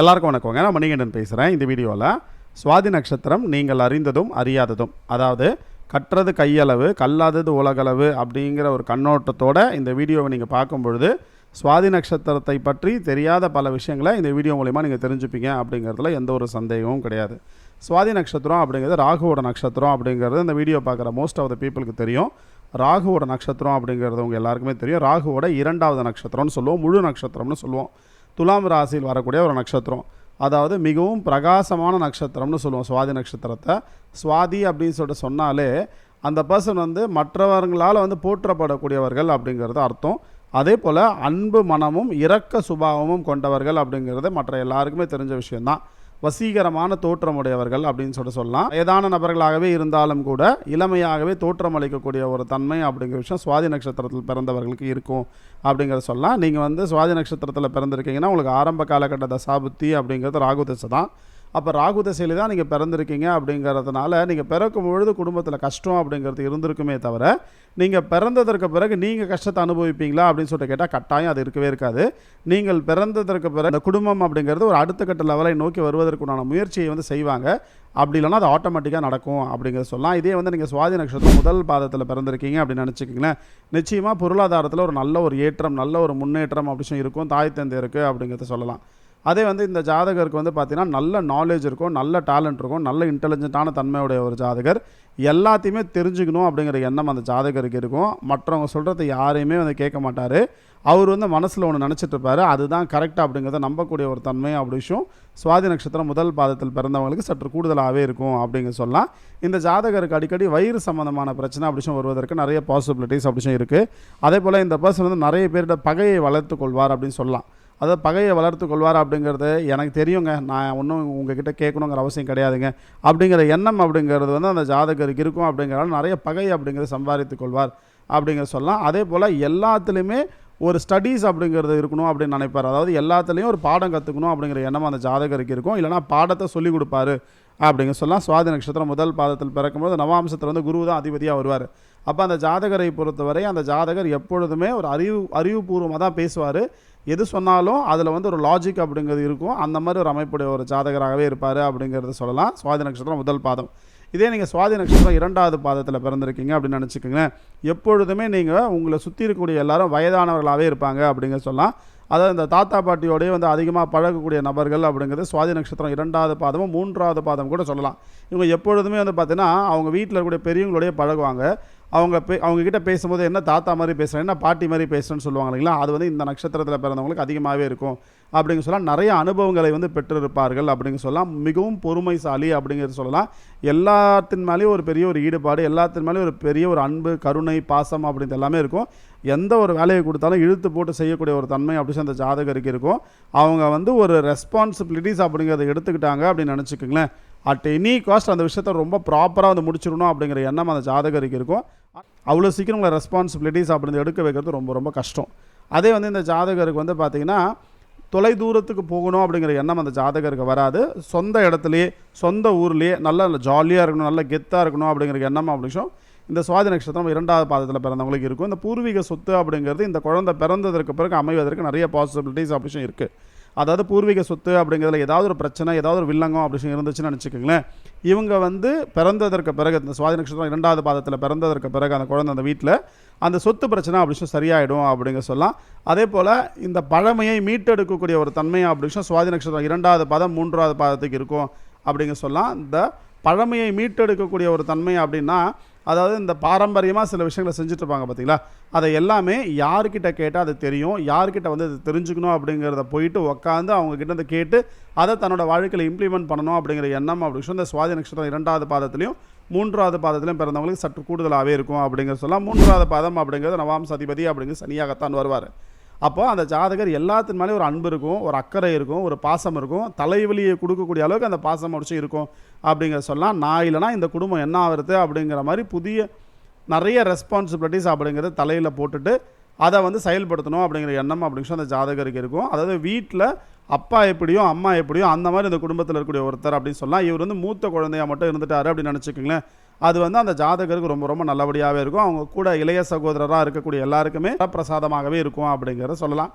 எல்லாருக்கும் வணக்கங்க. நான் மணிகண்டன் பேசுகிறேன் இந்த வீடியோவில் சுவாதி நட்சத்திரம் நீங்கள் அறிந்ததும் அறியாததும் அதாவது கற்றது கையளவு கல்லாதது உலகளவு அப்படிங்கிற ஒரு கண்ணோட்டத்தோட இந்த வீடியோவை நீங்கள் பார்க்கும் பொழுது சுவாதி நட்சத்திரத்தை பற்றி தெரியாத பல விஷயங்களை இந்த வீடியோ மூலிமா நீங்கள் தெரிஞ்சுப்பீங்க அப்படிங்கிறதுல எந்த ஒரு சந்தேகமும் கிடையாது. சுவாதி நட்சத்திரம் அப்படிங்கிறது ராகுவோட நட்சத்திரம் அப்படிங்கிறது இந்த வீடியோ பார்க்குற மோஸ்ட் ஆஃப் த பீப்புளுக்கு தெரியும். ராகுவோட நட்சத்திரம் அப்படிங்கிறது உங்கள் எல்லாருக்குமே தெரியும். ராகுவோட இரண்டாவது நட்சத்திரம்னு சொல்லுவோம். முழு நட்சத்திரம்னு சொல்லுவோம். துலாம் ராசியில் வரக்கூடிய ஒரு நட்சத்திரம். அதாவது மிகவும் பிரகாசமான நட்சத்திரம்னு சொல்லுவோம் சுவாதி நட்சத்திரத்தை. சுவாதி அப்படின்னு சொல்லிட்டு சொன்னாலே அந்த பர்சன் வந்து மற்றவர்களால் வந்து போற்றப்படக்கூடியவர்கள் அப்படிங்கிறது அர்த்தம். அதே போல் அன்பு மனமும் இரக்க சுபாவமும் கொண்டவர்கள் அப்படிங்கிறது மற்ற எல்லாருக்குமே தெரிஞ்ச விஷயம்தான். வசீகரமான தோற்றமுடையவர்கள் அப்படின்னு சொல்லிட்டு சொல்லலாம். ஏதான நபர்களாகவே இருந்தாலும் கூட இளமையாகவே தோற்றம் அளிக்கக்கூடிய ஒரு தன்மை அப்படிங்கிற விஷயம் சுவாதி நட்சத்திரத்தில் பிறந்தவர்களுக்கு இருக்கும் அப்படிங்கிறத சொல்லலாம். நீங்கள் வந்து சுவாதி நட்சத்திரத்தில் பிறந்திருக்கீங்கன்னா உங்களுக்கு ஆரம்ப காலகட்ட தசாபுத்தி அப்படிங்கிறது ராகு திசை தான். அப்போ ராகு தசையில் தான் நீங்கள் பிறந்திருக்கீங்க அப்படிங்கிறதுனால நீங்கள் பிறக்கும் பொழுது குடும்பத்தில் கஷ்டம் அப்படிங்கிறது இருந்திருக்குமே தவிர நீங்கள் பிறந்ததற்கு பிறகு நீங்கள் கஷ்டத்தை அனுபவிப்பீங்களா அப்படின்னு சொல்லிட்டு கேட்டால் கட்டாயம் அது இருக்கவே இருக்காது. நீங்கள் பிறந்ததற்கு பிறகு இந்த குடும்பம் அப்படிங்கிறது ஒரு அடுத்த கட்ட லெவலை நோக்கி வருவதற்குண்டான முயற்சியை வந்து செய்வாங்க. அப்படி இல்லைன்னா அது ஆட்டோமேட்டிக்காக நடக்கும் அப்படிங்கிறத சொல்லலாம். இதே வந்து நீங்கள் சுவாதி நட்சத்திரம் முதல் பாதத்தில் பிறந்திருக்கீங்க அப்படின்னு நினச்சிக்கிங்களேன். நிச்சயமாக பொருளாதாரத்தில் ஒரு நல்ல ஒரு ஏற்றம் நல்ல ஒரு முன்னேற்றம் அப்படின்னு இருக்கும். தாய் தந்தை இருக்குது அப்படிங்கிறத சொல்லலாம். அதே வந்து இந்த ஜாதகருக்கு வந்து பார்த்திங்கன்னா நல்ல நாலேஜ் இருக்கும் நல்ல டேலண்ட் இருக்கும் நல்ல இன்டெலிஜென்ட்டான தன்மையுடைய ஒரு ஜாதகர். எல்லாத்தையுமே தெரிஞ்சுக்கணும் அப்படிங்கிற எண்ணம் அந்த ஜாதகருக்கு இருக்கும். மற்றவங்க சொல்கிறத யாரையுமே வந்து கேட்க மாட்டார். அவர் வந்து மனசில் ஒன்று நினச்சிட்ருப்பார் அதுதான் கரெக்டாக அப்படிங்கிறத நம்பக்கூடிய ஒரு தன்மை அப்படி விஷயம். சுவாதி நட்சத்திரம் முதல் பாதத்தில் பிறந்தவங்களுக்கு சற்று கூடுதலாகவே இருக்கும் அப்படிங்க சொல்லலாம். இந்த ஜாதகருக்கு அடிக்கடி வயிறு சம்மந்தமான பிரச்சனை அப்படிச்சும் வருவதற்கு நிறைய பாசிபிலிட்டிஸ் அப்படிச்சும் இருக்குது அதே போல் இந்த பர்சன் வந்து நிறைய பேரோட பகையை வளர்த்து கொள்வார் அப்படின்னு சொல்லலாம். அதாவது பகையை வளர்த்து கொள்வார் அப்படிங்கிறது எனக்கு தெரியுங்க. நான் ஒன்றும் உங்ககிட்ட கேட்கணுங்கிற அவசியம் கிடையாதுங்க. அப்படிங்கிற எண்ணம் அப்படிங்கிறது வந்து அந்த ஜாதகருக்கு இருக்கும். அப்படிங்கிறதால நிறைய பகை அப்படிங்கிறத சம்பாதித்து கொள்வார் அப்படிங்கிற சொல்லலாம். அதே போல் எல்லாத்துலேயுமே ஒரு ஸ்டடீஸ் அப்படிங்கிறது இருக்கணும் அப்படின்னு நினைப்பார். அதாவது எல்லாத்துலேயும் ஒரு பாடம் கற்றுக்கணும் அப்படிங்கிற எண்ணம் அந்த ஜாதகருக்கு இருக்கும். இல்லைனா பாடத்தை சொல்லிக் கொடுப்பாரு அப்படிங்க சொல்லலாம். சுவாதி நட்சத்திரம் முதல் பாதத்தில் பிறக்கும்போது நவாம்சத்தில் வந்து குரு தான் அதிபதியாக வருவார். அப்போ அந்த ஜாதகரை பொறுத்தவரை அந்த ஜாதகர் எப்பொழுதுமே ஒரு அறிவு அறிவுபூர்வமாக தான் பேசுவார். எது சொன்னாலும் அதில் வந்து ஒரு லாஜிக் அப்படிங்கிறது இருக்கும். அந்த மாதிரி ஒரு அமைப்புடைய ஒரு ஜாதகராகவே இருப்பார் அப்படிங்கிறத சொல்லலாம். சுவாதி நட்சத்திரம் முதல் பாதம். இதே நீங்கள் சுவாதி நட்சத்திரம் இரண்டாவது பாதத்தில் பிறந்திருக்கீங்க அப்படின்னு நினச்சிக்கோங்களேன். எப்பொழுதுமே நீங்கள் உங்களை சுற்றி இருக்கக்கூடிய எல்லாரும் வயதானவர்களாகவே இருப்பாங்க அப்படிங்கிற சொல்லலாம். அதாவது இந்த தாத்தா பாட்டியோடய வந்து அதிகமாக பழகக்கூடிய நபர்கள் அப்படிங்கிறது சுவாதி நட்சத்திரம் இரண்டாவது பாதமும் மூன்றாவது பாதம் கூட சொல்லலாம். இவங்க எப்பொழுதுமே வந்து பார்த்தீங்கன்னா அவங்க வீட்டில் இருக்கக்கூடிய பெரியவங்களோடய பழகுவாங்க. அவங்க பே அவங்கக்கிட்ட பேசும்போது என்ன தாத்தா மாதிரி பேசுகிறேன் என்ன பாட்டி மாதிரி பேசுகிறேன்னு சொல்லுவாங்க இல்லைங்களா? அது வந்து இந்த நட்சத்திரத்தில் பிறந்தவங்களுக்கு அதிகமாகவே இருக்கும். அப்படிங்க சொல்லலாம் நிறைய அனுபவங்களை வந்து பெற்றிருப்பார்கள் அப்படிங்க சொல்லலாம். மிகவும் பொறுமைசாலி அப்படிங்கிறது சொல்லலாம். எல்லாத்தின் மேலேயும் ஒரு பெரிய ஒரு ஈடுபாடு எல்லாத்தின் மேலேயும் ஒரு பெரிய ஒரு அன்பு கருணை பாசம் அப்படின்றது எல்லாமே இருக்கும். எந்த ஒரு வேலையை கொடுத்தாலும் இழுத்து போட்டு செய்யக்கூடிய ஒரு தன்மை அப்படி அந்த ஜாதகருக்கு இருக்கும். அவங்க வந்து ஒரு ரெஸ்பான்சிபிலிட்டிஸ் அப்படிங்கிறத எடுத்துக்கிட்டாங்க அப்படின்னு நினச்சிக்கோங்களேன். அட் எனி காஸ்ட் அந்த விஷயத்த ரொம்ப ப்ராப்பராக வந்து முடிச்சிடணும் அப்படிங்கிற எண்ணம் அந்த ஜாதகருக்கு இருக்கும். அவ்வளோ சீக்கிரம் உங்களை ரெஸ்பான்சிபிலிட்டிஸ் அப்படின்னு எடுக்க வைக்கிறது ரொம்ப ரொம்ப கஷ்டம். அதே வந்து இந்த ஜாதகருக்கு வந்து பார்த்திங்கன்னா தொலை தூரத்துக்கு போகணும் அப்படிங்கிற எண்ணம் அந்த ஜாதகருக்கு வராது. சொந்த இடத்துலையே சொந்த ஊர்லேயே நல்ல ஜாலியாக இருக்கணும் நல்ல கெத்தாக இருக்கணும் அப்படிங்கிற எண்ணம் அப்படிச்சும் இந்த சுவாதி நட்சத்திரம் இரண்டாவது பாதத்தில் பிறந்தவங்களுக்கு இருக்கும். இந்த பூர்வீக சொத்து அப்படிங்கிறது இந்த குழந்தை பிறந்ததற்கு பிறகு அமைவதற்கு நிறைய பாசிபிலிட்டிஸ் அப்படிஷன் இருக்குது அதாவது பூர்வீக சொத்து அப்படிங்கிறதுல ஏதாவது ஒரு பிரச்சனை ஏதாவது ஒரு வில்லங்கம் அப்படி இருந்துச்சுன்னு நினச்சிக்கோங்களேன். இவங்க வந்து பிறந்ததற்கு பிறகு இந்த சுவாதி நட்சத்திரம் இரண்டாவது பாதத்தில் பிறந்ததற்கு பிறகு அந்த குழந்தை அந்த வீட்டில் அந்த சொத்து பிரச்சனை அப்படின்னு சரியாயிடும் அப்படிங்க சொல்லலாம். அதே போல் இந்த பழமையை மீட்டெடுக்கக்கூடிய ஒரு தன்மை அப்படின்னு சுவாதி நட்சத்திரம் இரண்டாவது பாதம் மூன்றாவது பாதத்துக்கு இருக்கும் அப்படிங்க சொல்லலாம். இந்த பழமையை மீட்டெடுக்கக்கூடிய ஒரு தன்மை அப்படின்னா அதாவது இந்த பாரம்பரியமாக சில விஷயங்களை செஞ்சுட்டு இருப்பாங்க பார்த்தீங்களா? அதை எல்லாமே யார்கிட்ட கேட்டால் அது தெரியும் யார்கிட்ட வந்து அது தெரிஞ்சுக்கணும் அப்படிங்கிறத போயிட்டு உட்காந்து அவங்க அதை கேட்டு அதை தன்னோட வாழ்க்கையில் இம்ப்ளிமெண்ட் பண்ணணும் அப்படிங்கிற எண்ணம் அப்படி விஷயம். இந்த சுவாதி நட்சத்திரம் இரண்டாவது பாதத்துலையும் மூன்றாவது பாதத்திலையும் பிறந்தவங்களுக்கு சற்று கூடுதலாகவே இருக்கும் அப்படிங்கிற சொல்லலாம் மூன்றாவது பாதம் அப்படிங்கிறது நவாம்ச அதிபதி அப்படிங்கிற சனியாகத்தான் வருவார். அப்போது அந்த ஜாதகர் எல்லாத்தின் மேலேயும் ஒரு அன்பு இருக்கும் ஒரு அக்கறை இருக்கும் ஒரு பாசம் இருக்கும். தலைவலியை கொடுக்கக்கூடிய அளவுக்கு அந்த பாசம் முடிச்சு இருக்கும் அப்படிங்கிற சொல்லலாம் நான் இல்லைனா இந்த குடும்பம் என்ன ஆகுறது அப்படிங்கிற மாதிரி புதிய நிறைய ரெஸ்பான்சிபிலிட்டிஸ் அப்படிங்கிறத தலையில் போட்டுட்டு அதை வந்து செயல்படுத்தணும் அப்படிங்கிற எண்ணம் அப்படின்னு அந்த ஜாதகருக்கு இருக்கும். அதாவது வீட்டில் அப்பா எப்படியோ அம்மா எப்படியோ அந்த மாதிரி இந்த குடும்பத்தில் இருக்கக்கூடிய ஒருத்தர் அப்படின்னு சொல்லலாம் இவர் வந்து மூத்த குழந்தையா மட்டும் இருந்துட்டாரு அப்படின்னு நினச்சிக்கோங்களேன். அது வந்து அந்த ஜாதகருக்கு ரொம்ப ரொம்ப நல்லபடியாகவே இருக்கும். அவங்க கூட இளைய சகோதரராக இருக்கக்கூடிய எல்லாருக்குமே பிரசாதமாகவே இருக்கும் அப்படிங்கிறத சொல்லலாம்.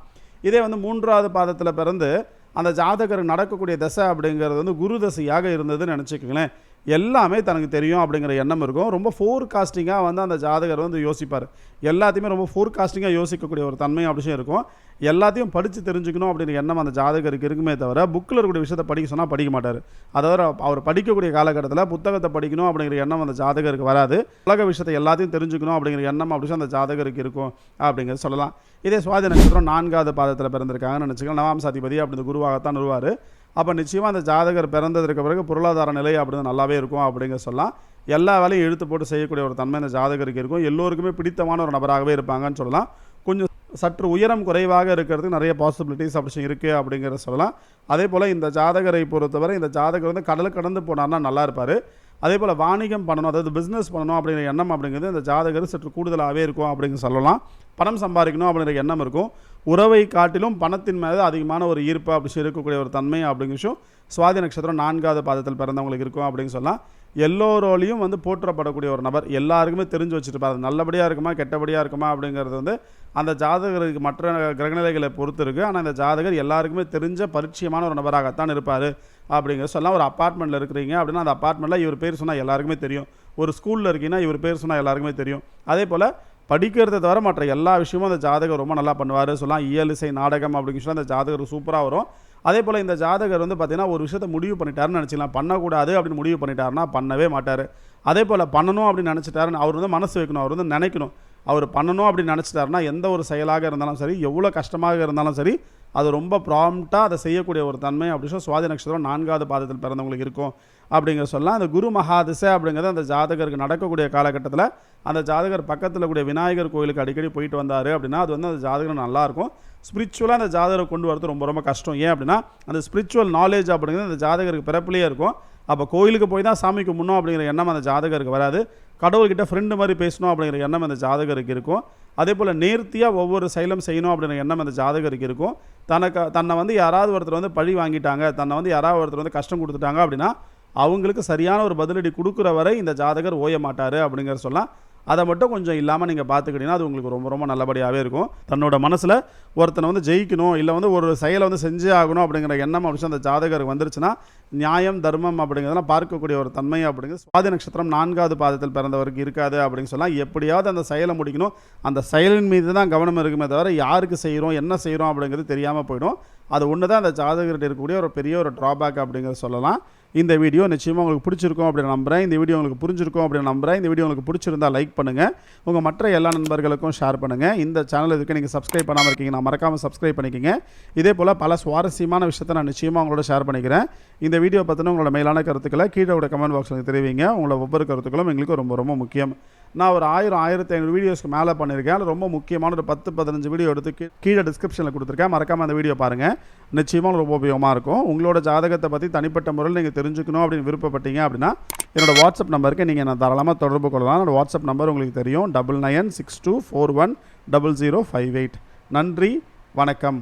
இதே வந்து மூன்றாவது பாதத்தில் பிறந்து அந்த ஜாதகர் நடக்கக்கூடிய தசை அப்படிங்கிறது வந்து குரு தசையாக இருந்ததுன்னு நினச்சிக்கோங்களேன். எல்லாமே தனக்கு தெரியும் அப்படிங்கிற எண்ணம் இருக்கும். ரொம்ப ஃபோர்காஸ்டிங்காக வந்து அந்த ஜாதகர் வந்து யோசிப்பார். எல்லாத்தையுமே ரொம்ப ஃபோர்காஸ்டிங்காக யோசிக்கக்கூடிய ஒரு தன்மை அப்படியும் இருக்கும். எல்லாத்தையும் படித்து தெரிஞ்சுக்கணும் அப்படிங்கிற எண்ணம் அந்த ஜாதகருக்கு இருக்குமே தவிர புக்கில் இருக்கக்கூடிய விஷயத்தை படிக்க சொன்னால் படிக்க மாட்டார். அதாவது அவர் படிக்கக்கூடிய காலகட்டத்தில் புத்தகத்தை படிக்கணும் அப்படிங்கிற எண்ணம் அந்த ஜாதகருக்கு வராது. உலக விஷயத்தை எல்லாத்தையும் தெரிஞ்சுக்கணும் அப்படிங்கிற எண்ணம் அப்படி அந்த ஜாதகருக்கு இருக்கும் அப்படிங்கிறது சொல்லலாம். இதே சுவாதி நட்சத்திரம் நான்காவது பாதத்தில் பிறந்திருக்காங்கன்னு நினச்சிக்கலாம். நவாம் சாதிபதி அப்படி குருவாகத்தான் வருவார். அப்போ நிச்சயமாக அந்த ஜாதகர் பிறந்ததற்கு பிறகு பொருளாதார நிலை அப்படின்னு நல்லாவே இருக்கும் அப்படிங்க சொல்லலாம். எல்லா வேலையும் இழுத்து போட்டு செய்யக்கூடிய ஒரு தன்மை இந்த ஜாதகருக்கு இருக்கும். எல்லோருக்குமே பிடித்தமான ஒரு நபராகவே இருப்பாங்கன்னு சொல்லலாம். கொஞ்சம் சற்று உயரம் குறைவாக இருக்கிறதுக்கு நிறைய பாசிபிலிட்டிஸ் அப்படி இருக்குது அப்படிங்கிறத சொல்லலாம். அதே போல் இந்த ஜாதகரை பொறுத்தவரை இந்த ஜாதகர் வந்து கடல் கடந்து போனார்னா நல்லா இருப்பார். அதே போல் வாணிகம் பண்ணணும் அதாவது பிஸ்னஸ் பண்ணணும் அப்படிங்கிற எண்ணம் அப்படிங்கிறது இந்த ஜாதகர் சற்று கூடுதலாகவே இருக்கும் அப்படின்னு சொல்லலாம். பணம் சம்பாதிக்கணும் அப்படிங்கிற எண்ணம் இருக்கும். உறவை காட்டிலும் பணத்தின் மேலே அதிகமான ஒரு ஈர்ப்பு அப்படி இருக்கக்கூடிய ஒரு தன்மை அப்படிங்கிற விஷயம் சுவாதி நட்சத்திரம் நான்காவது பாதத்தில் பிறந்தவங்களுக்கு இருக்கும் அப்படின்னு சொல்லலாம். எல்லோரோலையும் வந்து போற்றப்படக்கூடிய ஒரு நபர் எல்லாருக்குமே தெரிஞ்சு வச்சுருப்பார். அது நல்லபடியாக இருக்குமா கெட்டபடியாக இருக்குமா அப்படிங்கிறது வந்து அந்த ஜாதகருக்கு மற்ற கிரகநிலைகளை பொறுத்து இருக்குது ஆனால் அந்த ஜாதகர் எல்லாருக்குமே தெரிஞ்ச பரிச்சயமான ஒரு நபராகத்தான் இருப்பார். அப்படிங்கிற சொல்லலாம் ஒரு அப்பார்ட்மெண்ட்டில் இருக்கிறீங்க அப்படின்னா அந்த அப்பார்ட்மெண்ட்டில் இவர் பேர் சொன்னால் எல்லாருக்குமே தெரியும். ஒரு ஸ்கூலில் இருக்கீங்கன்னா இவர் பேர் சொன்னால் எல்லாருக்குமே தெரியும். அதே போல் படிக்கிறத தவிர மற்ற எல்லா விஷயமும் அந்த ஜாதகர் ரொம்ப நல்லா பண்ணுவார். சொல்லலாம் இயல் இசை நாடகம் அப்படின்னு சொல்லி அந்த ஜாதகர் சூப்பராக வரும். அதே போல் இந்த ஜாதகர் வந்து பார்த்தீங்கன்னா ஒரு விஷயத்தை முடிவு பண்ணிட்டாருன்னு நினச்சிக்கலாம். பண்ணக்கூடாது அப்படின்னு முடிவு பண்ணிட்டாருன்னா பண்ணவே மாட்டார். அதே போல் பண்ணணும் அப்படின்னு நினச்சிட்டாருன்னு அவர் வந்து மனசு வைக்கணும். அவர் வந்து நினைக்கணும். அவர் பண்ணணும் அப்படின்னு நினச்சிட்டாருன்னா எந்த ஒரு செயலாக இருந்தாலும் சரி எவ்வளோ கஷ்டமாக இருந்தாலும் சரி அது ரொம்ப ப்ராம்ப்டாக அதை செய்யக்கூடிய ஒரு தன்மை அப்படி சொல்லி சுவாதி நட்சத்திரம் நான்காவது பாதத்தில் பிறந்தவங்களுக்கு இருக்கும் அப்படிங்கிற சொல்லலாம். அந்த குரு மகாதிசை அப்படிங்கிறது அந்த ஜாதகருக்கு நடக்கக்கூடிய காலகட்டத்தில் அந்த ஜாதகர் பக்கத்தில் கூடிய விநாயகர் கோயிலுக்கு அடிக்கடி போயிட்டு வந்தார் அப்படின்னா அது வந்து அந்த ஜாதகர் நல்லாயிருக்கும் ஸ்பிரிச்சுவலாக அந்த ஜாதகரை கொண்டு வரது ரொம்ப ரொம்ப கஷ்டம். ஏன் அப்படின்னா அந்த ஸ்பிரிச்சுவல் நாலேஜ் அப்படிங்கிறது அந்த ஜாதகருக்கு பிறப்புலேயே இருக்கும். அப்போ கோயிலுக்கு போய் தான் சாமி கும்பிடணும் அப்படிங்கிற எண்ணம் அந்த ஜாதகருக்கு வராது. கடவுள்கிட்ட ஃப்ரெண்டு மாதிரி பேசணும் அப்படிங்கிற எண்ணம் அந்த ஜாதகருக்கு இருக்கும். அதே போல் நேர்த்தியாக ஒவ்வொரு செயலும் செய்யணும் அப்படின்ற எண்ணம் அந்த ஜாதகருக்கு இருக்கும். தனக்கு தன்னை வந்து யாராவது ஒருத்தர் வந்து பழி வாங்கிட்டாங்க தன்னை வந்து யாராவது ஒருத்தர் வந்து கஷ்டம் கொடுத்துட்டாங்க அப்படின்னா அவங்களுக்கு சரியான ஒரு பதிலடி கொடுக்குற வரை இந்த ஜாதகர் ஓய மாட்டார் அப்படிங்கிற சொல்லலாம். அதை மட்டும் கொஞ்சம் இல்லாமல் நீங்கள் பார்த்துக்கிட்டீங்கன்னா அது உங்களுக்கு ரொம்ப ரொம்ப நல்லபடியாகவே இருக்கும். தன்னோட மனசில் ஒருத்தனை வந்து ஜெயிக்கணும் இல்லை வந்து ஒரு செயலை வந்து செஞ்சே ஆகணும் அப்படிங்கிற எண்ணம் அப்படி அந்த ஜாதகருக்கு வந்துருச்சுன்னா நியாயம் தர்மம் அப்படிங்கிறதெல்லாம் பார்க்கக்கூடிய ஒரு தன்மை அப்படிங்கிறது சுவாதி நட்சத்திரம் நான்காவது பாதத்தில் பிறந்தவருக்கு இருக்காது அப்படின்னு சொல்லலாம் எப்படியாவது அந்த செயலை முடிக்கணும். அந்த செயலின் மீது தான் கவனம் இருக்குமே தவிர யாருக்கு செய்கிறோம் என்ன செய்கிறோம் அப்படிங்கிறது தெரியாமல் போயிடும். அது ஒன்று தான் அந்த ஜாதகர்கிட்ட இருக்கக்கூடிய ஒரு பெரிய ஒரு ட்ராபேக் அப்படிங்கிறத சொல்லலாம். இந்த வீடியோ நிச்சயமாக உங்களுக்கு பிடிச்சிருக்கும் அப்படின்னு நம்புகிறேன் இந்த வீடியோ உங்களுக்கு புரிஞ்சிருக்கும் அப்படின்னு நம்புகிறேன் இந்த வீடியோ உங்களுக்கு பிடிச்சிருந்தா லைக் பண்ணுங்கள் உங்கள் மற்ற எல்லா நண்பர்களுக்கும் ஷேர் பண்ணுங்கள் இந்த சேனல் இதுக்கு நீங்கள் சப்ஸ்கிரைப் பண்ணாமல் இருக்கீங்க நான் மறக்காமல் சப்ஸ்கிரைப் பண்ணிக்கங்க. இதே போல் பல சுவாரஸ்யமான விஷயத்தை நான் நிச்சயமாக உங்களோட ஷேர் பண்ணிக்கிறேன். இந்த வீடியோ பற்றின உங்களோட மேலான கருத்துக்களை கீழே உள்ள கமெண்ட் பாக்ஸில் தெரிவிங்க. உங்களோட ஒவ்வொரு கருத்துக்களும் எங்களுக்கு ரொம்ப ரொம்ப முக்கியம். நான் ஒரு ஆயிரம் ஆயிரத்தி ஐநூறு வீடியோஸ்க்கு மேலே பண்ணியிருக்கேன். அதில் ரொம்ப முக்கியமான ஒரு பத்து பதினஞ்சு வீடியோ எடுத்து கீழே டிஸ்கிரிப்ஷனில் கொடுத்துருக்கேன். மறக்காமல் அந்த வீடியோ பாருங்கள் நிச்சயமாக ரொம்ப உபயோகமாக இருக்கும். உங்களோட ஜாதகத்தை பற்றி தனிப்பட்ட முறையில் நீங்கள் தெரிஞ்சுக்கணும் அப்படின்னு விருப்பப்பட்டீங்க அப்படின்னா என்னோடய வாட்ஸ்அப் நம்பருக்கு நீங்கள் நான் தாராளமாக தொடர்பு கொள்ளலாம். என்னோடய வாட்ஸ்அப் நம்பர் உங்களுக்கு தெரியும். Double nine six two four one double zero five eight நன்றி வணக்கம்.